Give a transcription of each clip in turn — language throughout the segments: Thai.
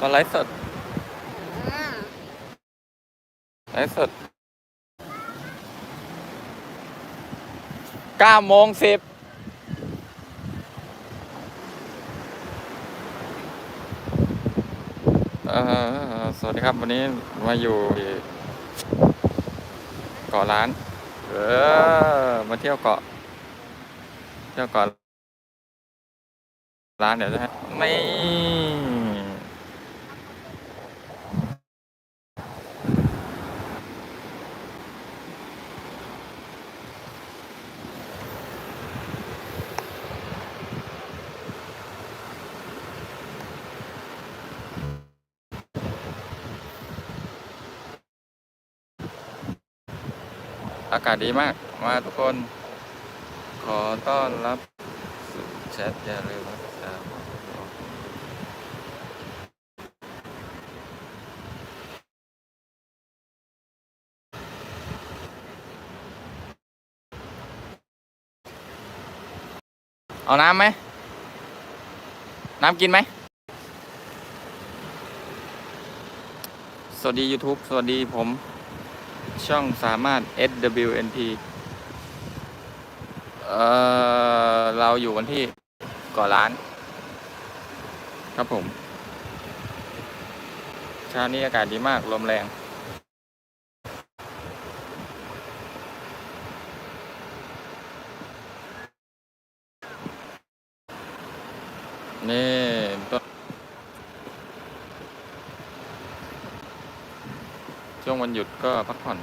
ตอนไลฟ์สดไลฟ์สดเก้าโมงสิบอ่อสวัสดีครับ วันนี้มาอยู่เกาะล้าน เออ มาเที่ยวเกาะ เที่ยวเกาะร้านเดี๋ยวจะไม่ อากาศดีมาก มาทุกคน ขอต้อนรับแชทอย่าลืมนะครับเอาน้ำไหม น้ำกินไหม สวัสดี YouTube สวัสดีผม ช่องสามารถ SWNP เอ่อ เราอยู่กันที่เก่อร้าน ครับผมเช้านี้อากาศดีมาก ลมแรง นี่ ช่วงวันหยุดก็พักผ่อน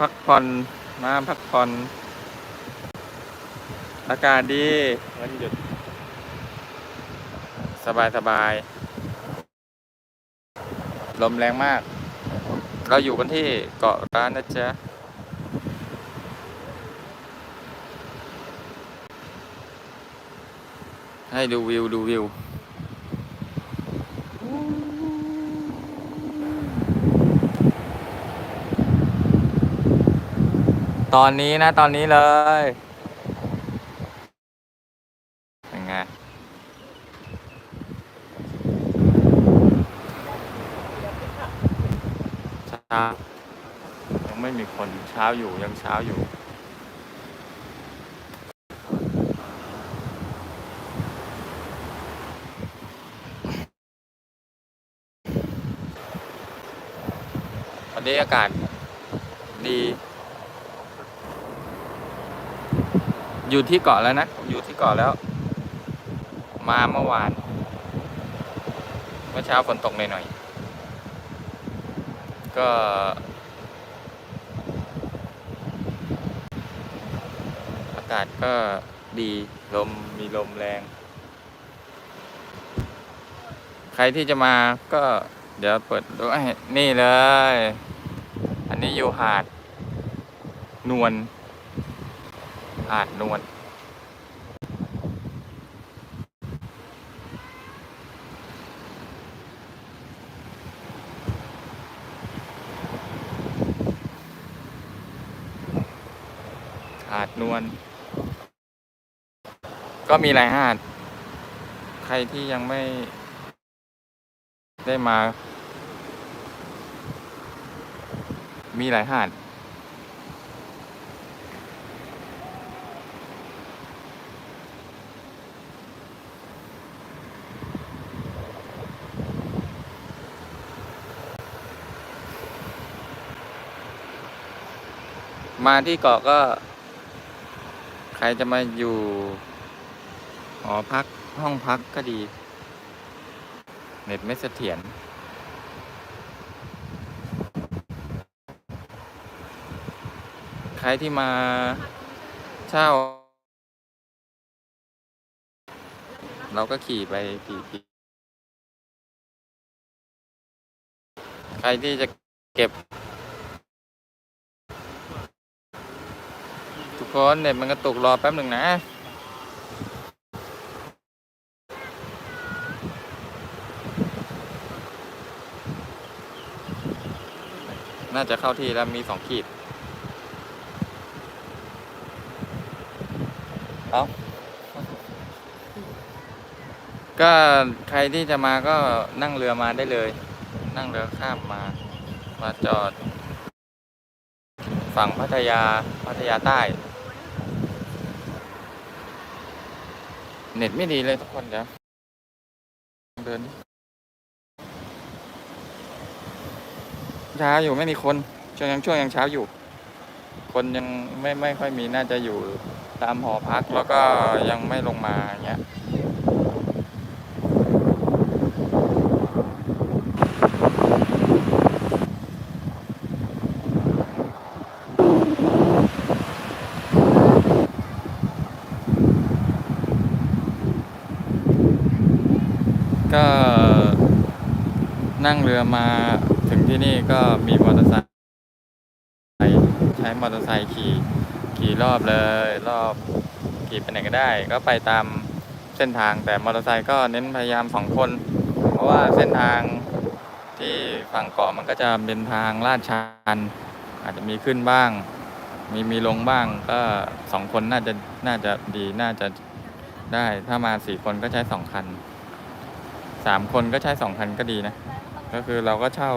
พักผ่อนมาพักผ่อนอากาศดีวันหยุด สบายสบายลมแรงมาก เราอยู่กันที่เกาะร้านนะจ๊ะให้ดูวิว ดูวิว ตอนนี้นะ ตอนนี้เลยเป็นไงเช้ายังไม่มีคนเช้าอยู่ยังเช้าอยู่วันนี้อากาศดี อยู่ที่เกาะแล้วนะอยู่ที่เกาะแล้ว มาเมื่อวาน เมื่อเช้าฝนตกหน่อยๆก็ อากาศก็ดีลมมีลมแรง ใครที่จะมาก็เดี๋ยวเปิดดูนี่เลย อันนี้อยู่หาด นวล หาดนวลหาดนวลก็มีหลายหาด ใครที่ยังไม่ได้มา มีหลายหาด มาที่เกาะก็ ใครจะมาอยู่หอพักห้องพักก็ดี เน็ตไม่เสถียรใครที่มาเช่า เราก็ขี่ไปขี่ใครที่จะเก็บ ทุก คนเน็ตมันกระตุกรอแป๊บหนึ่งนะน่าจะเข้าที่แล้วมีสองขีด เอาก็ใครที่จะมาก็นั่งเรือมาได้เลย นั่งเรือข้ามมา มาจอด ฝั่งพัทยา พัทยาใต้ เน็ตไม่ดีเลยทุกคนเดี๋ยวเดินเช้าอยู่ไม่มีคน ช่วงยังช่วงยังเช้าอยู่ คนยังไม่ไม่ค่อยมีน่าจะอยู่ตามหอพักแล้วก็ยังไม่ลงมาอย่างเงี้ย ก็ นั่งเรือมาถึงที่นี่ก็มีมอเตอร์ไซค์ใช้มอเตอร์ไซค์ขี่ขี่รอบเลย รอบขี่ไปไหนก็ได้ ก็ไปตามเส้นทางแต่มอเตอร์ไซค์ก็เน้นพยายามสองคน เพราะว่าเส้นทางที่ฝั่งเกาะมันก็จะเป็นทางลาดชันอาจจะมีขึ้นบ้าง มีมีลงบ้างก็สองคนน่าจะน่าจะดีน่าจะได้ถ้ามาสี่คนก็ใช้สองคันสามคนก็ใช้สองคันก็ดีนะ ก็คือเราก็เช่า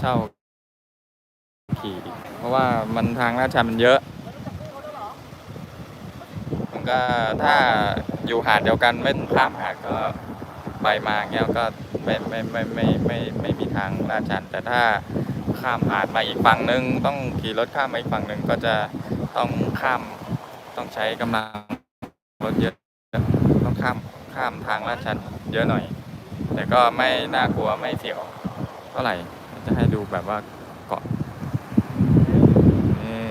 เช่าขี่ เพราะว่ามันทางลาดชันมันเยอะ มันก็ถ้าอยู่หาดเดียวกันไม่ข้ามหาดก็ไปมาเงี้ยก็ไม่ไม่ไม่ไม่ไม่ไม่ไม่มีทางลาดชัน แต่ถ้าข้ามหาดมาอีกฝั่งหนึ่งต้องขี่รถข้ามมาอีกฝั่งหนึ่งก็จะต้องข้ามต้องใช้กำลังรถเยอะต้องข้ามข้ามทางลาดชันเยอะหน่อย แต่ก็ไม่น่ากลัวไม่เสี่ยว เท่าไหร่ จะให้ดูแบบว่าเกาะนี่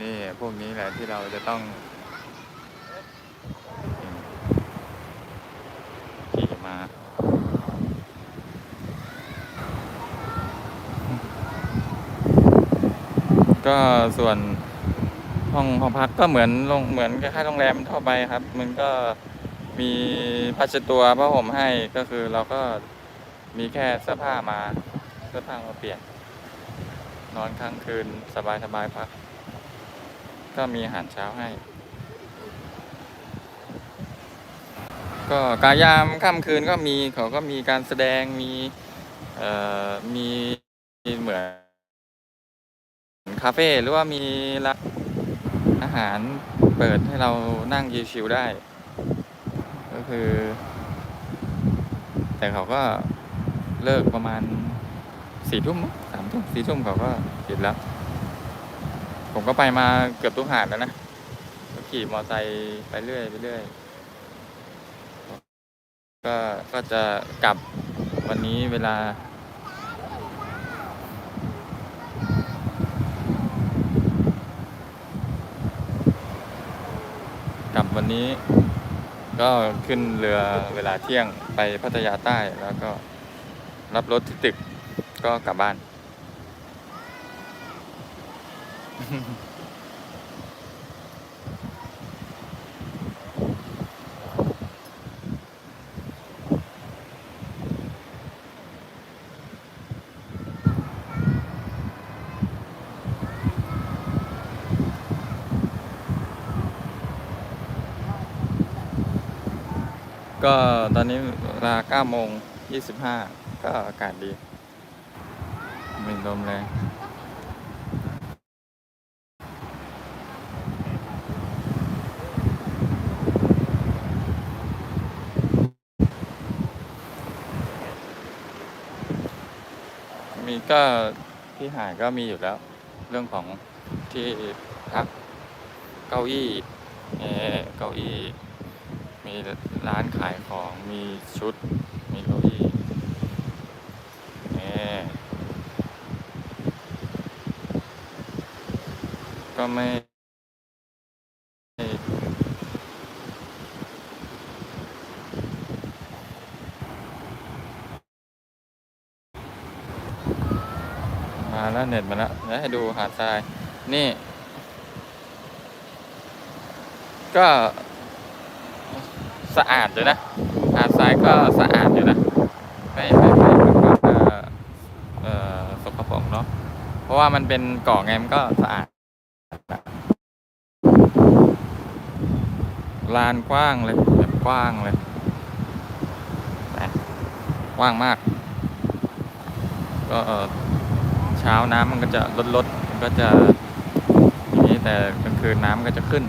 นี่พวกนี้แหละที่เราจะต้องขี่มาก็ส่วนห้องห้องพักก็เหมือนโรงเหมือนคล้ายๆโรงแรมทั่วไปครับ มันก็มีพัชตัวผ้าห่มให้ก็คือเราก็ มีแค่เสื้อผ้ามาเสื้อผ้ามาเปลี่ยน นอนค้างคืนสบายสบายๆพัก ก็มีอาหารเช้าให้ ก็กายามค่ำคืนก็มีเขาก็มีการแสดงมีเอ่อมีเหมือนคาเฟ่หรือว่ามีร้านอาหารเปิดให้เรานั่งชิวๆได้ ก็คือ แต่เขาก็ เลิกประมาณสี่ทุ่มสามทุ่มสี่ทุ่มเขาก็ปิดแล้ว ผมก็ไปมาเกือบทุกหาดแล้วนะก็ขี่มอไซค์ไปเรื่อยไปเรื่อยก็ก็จะกลับวันนี้เวลากลับวันนี้ก็ขึ้นเรือเวลาเที่ยงไปพัทยาใต้แล้วก็ รับรถที่ตึกก็กลับบ้าน ก็ตอนนี้เวลา9โมง25 ก็อากาศดีมีลมแรงมีก็ที่หาดก็มีอยู่แล้ว เรื่องของที่พักเก้าอี้เอ่อเก้าอี้ มีร้านขายของมีชุด มีเก้าอี้นี่ ก็ไม่มาแล้วเน็ตมาแล้วเดี๋ยวให้ดูหาดทราย นี่ ก็สะอาดอยู่นะ หาดทรายก็สะอาดอยู่นะ ไม่ไม่ไม่แบบว่าเอ่อสกปรกเนาะ เพราะว่ามันเป็นเกาะไงมันก็สะอาด ลานกว้างเลยแบบกว้างเลยกว่างมาก ก็เช้าน้ำมันก็จะลดลดมันก็จะอย่างนี้แต่กลางคืนน้ำก็จะขึ้น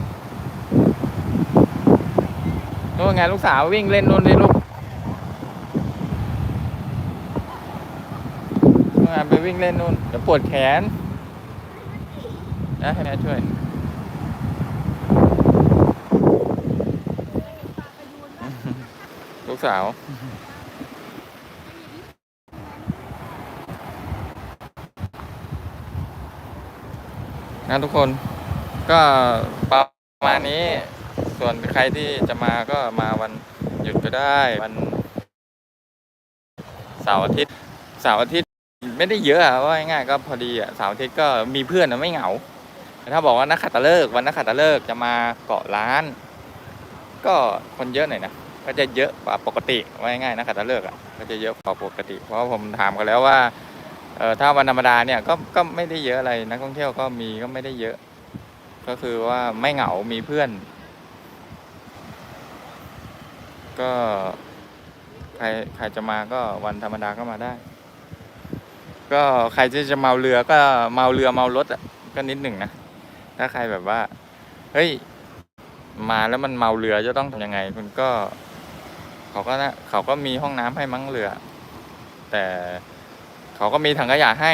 นู่นไงลูกสาววิ่งเล่นนู่นเลยลูกนู่นไงไปวิ่งเล่นนู่นเดี๋ยวปวดแขนนะให้แม่ช่วย ลูก สาว นะทุกคนก็ประมาณนี้ ส่วนใครที่จะมาก็มาวันหยุดก็ได้วันเสาร์อาทิตย์เสาร์อาทิตย์ไม่ได้เยอะอะว่าง่ายๆก็พอดีอะเสาร์อาทิตย์ก็มีเพื่อนอะไม่เหงาแต่ถ้าบอกว่านักขัตฤกษ์วันนักขัตฤกษ์จะมาเกาะร้าน ก็คนเยอะหน่อยนะ ก็จะเยอะกว่าปกติว่าง่ายๆนักขัตฤกษ์อะก็จะเยอะกว่าปกติ เพราะผมถามกันแล้วว่าเออถ้าวันธรรมดาเนี่ยก็ก็ไม่ได้เยอะอะไรนักท่องเที่ยวก็มีก็ไม่ได้เยอะ ก็คือว่าไม่เหงา มีเพื่อน ก็ใครใครจะมาก็วันธรรมดาก็มาได้ ก็ใครที่จะเมาเรือก็เมาเรือเมารถอะก็นิดหนึ่งนะถ้าใครแบบว่า เฮ้ย มาแล้วมันเมาเรือจะต้องทำยังไง คุณก็ เขาก็นะเขาก็มีห้องน้ำให้มั้งเรือ แต่เขาก็มีถังขยะให้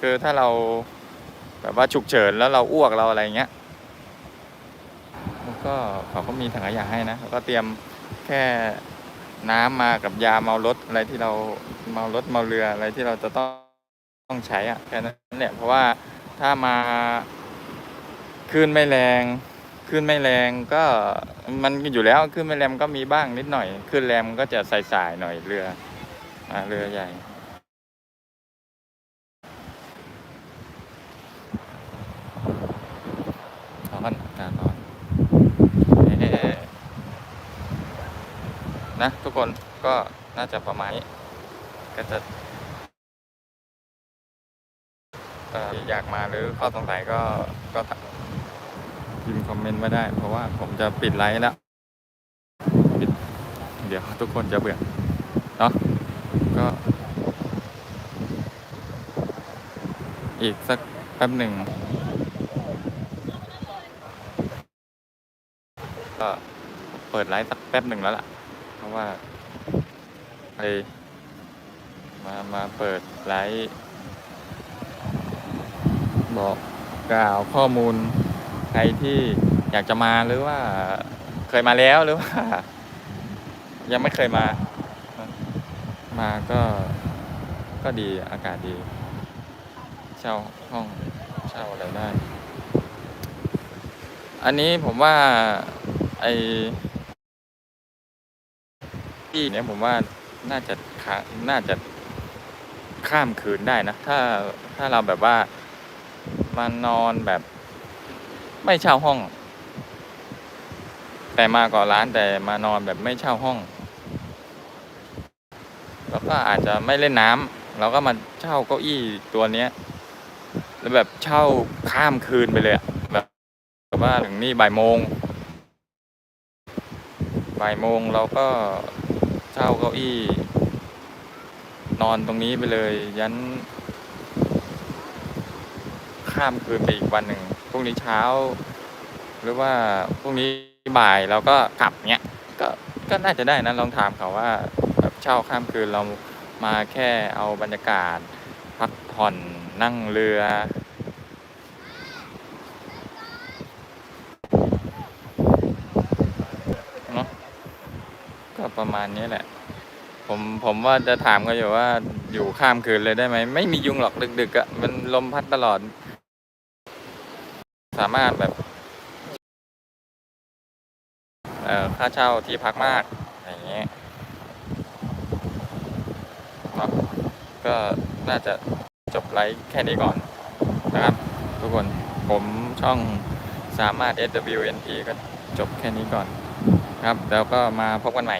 คือถ้าเราแบบว่าฉุกเฉินแล้วเราอ้วกเราอะไรเงี้ยก็เขาก็มีถังขยะให้นะเขาก็เตรียมแค่น้ำมากับยาเมารถอะไรที่เราเมารถเมาเรืออะไรที่เราจะต้องต้องใช้อะแค่นั้นแหละเพราะว่าถ้ามาคลื่นไม่แรง คลื่นไม่แรงก็มันอยู่แล้วคลื่นไม่แรงก็มีบ้างนิดหน่อยคลื่นแรงก็จะสายๆหน่อยเรืออเรือใหญ่ร้อนอากาศร้อนเอ่นะทุกคนก็น่าจะประมาณนี้ก็จะอยากมาหรือข้อสงสัยก็ก็ พิมพ์คอมเมนต์มาได้ เพราะว่าผมจะปิดไลฟ์แล้วปิดเดี๋ยวทุกคนจะเบื่อเนาะก็ อีกสักแป๊บหนึ่งก็เปิดไลฟ์สักแป๊บหนึ่งแล้วล่ะ เพราะว่าไปมามาเปิดไลฟ์บอกกล่าวข้อมูล ใครที่อยากจะมาหรือว่าเคยมาแล้วหรือว่า ยังไม่เคยมา มาก็ก็ดีอากาศดี เช่าห้องเช่าอะไรได้ อันนี้ผมว่าไอที่เนี่ยผมว่าน่าจะค้าน่าจะข้ามคืนได้นะ ถ้าถ้าเราแบบว่า มานอนแบบ ไม่เช่าห้อง แต่มาก่อร้านแต่มานอนแบบไม่เช่าห้อง แล้วก็อาจจะไม่เล่นน้ำเราก็มาเช่าเก้าอี้ตัวเนี้ย แล้วแบบเช่าข้ามคืนไปเลยแบบแบบว่าถึงนี่บ่ายโมงบ่ายโมงเราก็เช่าเก้าอี้ นอนตรงนี้ไปเลย ยัน ข้ามคืนไปอีกวันหนึ่ง พรุ่งนี้เช้า หรือว่าพรุ่งนี้บ่ายเราก็กลับเนี้ยก็ก็น่าจะได้นะลองถามเขาว่าแบบเช่าข้ามคืนเรามาแค่เอาบรรยากาศ พักผ่อนนั่งเรือ เนาะก็ประมาณนี้แหละ ผมผมว่าจะถามกันอยู่ว่าอยู่ข้ามคืนเลยได้ไหม ไม่มียุงหรอกดึกๆอะ่ะมันลมพัดตลอด สามารถแบบเอ่อค่าเช่าที่พักมากอย่างเงี้ยก็น่าจะจบไลฟ์แค่นี้ก่อนนะครับ ทุกคนผมช่องสามารถ SWNT ก็จบแค่นี้ก่อน ครับ แล้วก็มาพบกันใหม่